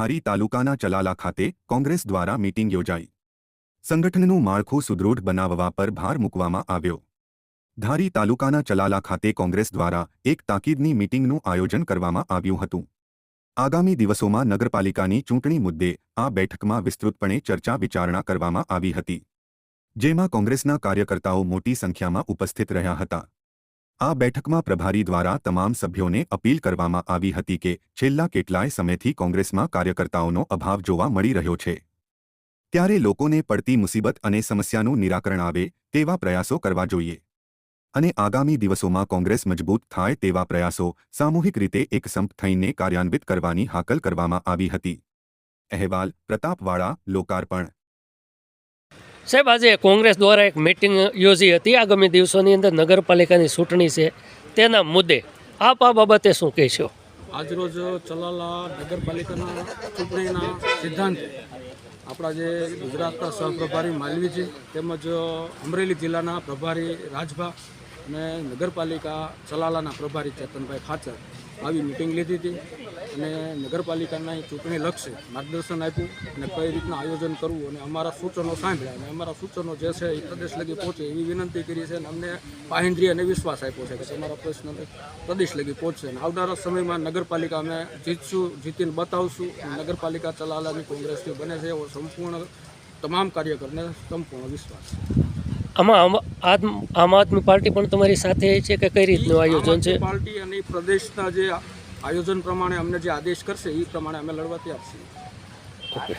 ધારી તાલુકાના ચલાલા ખાતે કોંગ્રેસ દ્વારા મીટિંગ યોજાઈ. સંગઠનનું માળખું સુદૃઢ બનાવવા પર ભાર મૂકવામાં આવ્યો. ધારી તાલુકાના ચલાલા ખાતે કોંગ્રેસ દ્વારા એક તાકીદની મીટિંગનું આયોજન કરવામાં આવ્યું હતું. આગામી દિવસોમાં નગરપાલિકાની ચૂંટણી મુદ્દે આ બેઠકમાં વિસ્તૃતપણે ચર્ચા વિચારણા કરવામાં આવી હતી. જેમાં કોંગ્રેસના કાર્યકર્તાઓ મોટી સંખ્યામાં ઉપસ્થિત રહ્યા હતા. આ બેઠકમાં પ્રભારી દ્વારા તમામ સભ્યોને અપીલ કરવામાં આવી હતી કે છેલ્લા કેટલાય સમયથી કોંગ્રેસમાં કાર્યકર્તાઓનો અભાવ જોવા મળી રહ્યો છે. ત્યારે લોકોને પડતી મુસીબત અને સમસ્યાનું નિરાકરણ આવે તેવા પ્રયાસો કરવા જોઈએ. અને આગામી દિવસોમાં કોંગ્રેસ મજબૂત થાય તેવા પ્રયાસો સામૂહિક રીતે એક સંપ થઈને કાર્યાન્વિત કરવાની હાકલ કરવામાં આવી હતી. અહેવાલ પ્રતાપવાળા, લોકાર્પણ સાહેબ, આજે કોંગ્રેસ દ્વારા એક મિટિંગ યોજી હતી. આગામી દિવસોની અંદર નગરપાલિકાની ચૂંટણી છે. તેના મુદ્દે આપ આ બાબતે શું કહેશો? આજરોજ ચલાલા નગરપાલિકાના ચૂંટણીના સિદ્ધાંત આપણા જે ગુજરાતના સહપ્રભારી માલવીજી તેમજ અમરેલી જિલ્લાના પ્રભારી રાજભા અને નગરપાલિકા ચલાલાના પ્રભારી ચેતનભાઈ ખાચર આવી મિટિંગ લીધી હતી. અને નગરપાલિકાના ચૂંટણી લક્ષે માર્ગદર્શન આપ્યું અને કઈ રીતના આયોજન કરવું અને અમારા સૂચનો સાંભળ્યા અને અમારા સૂચનો જે છે એ પ્રદેશ લગી પહોંચે એવી વિનંતી કરી છે અને અમને પાહિન્દ્રી અને વિશ્વાસ આપ્યો છે કે તમારા પ્રશ્ન પ્રદેશ લગી પહોંચશે. અને આવનારા સમયમાં નગરપાલિકા અમે જીતશું જીતીને બતાવશું અને નગરપાલિકા ચલાલાની કોંગ્રેસથી બને છે એવો સંપૂર્ણ તમામ કાર્યકરને સંપૂર્ણ વિશ્વાસ છે. આમાં આમ આદમ પાર્ટી પણ તમારી સાથે છે કે કઈ રીતનું આયોજન છે? પાર્ટી અને પ્રદેશના જે આયોજન પ્રમાણે અમને જે આદેશ કરશે એ પ્રમાણે અમે લડવા તૈયાર છીએ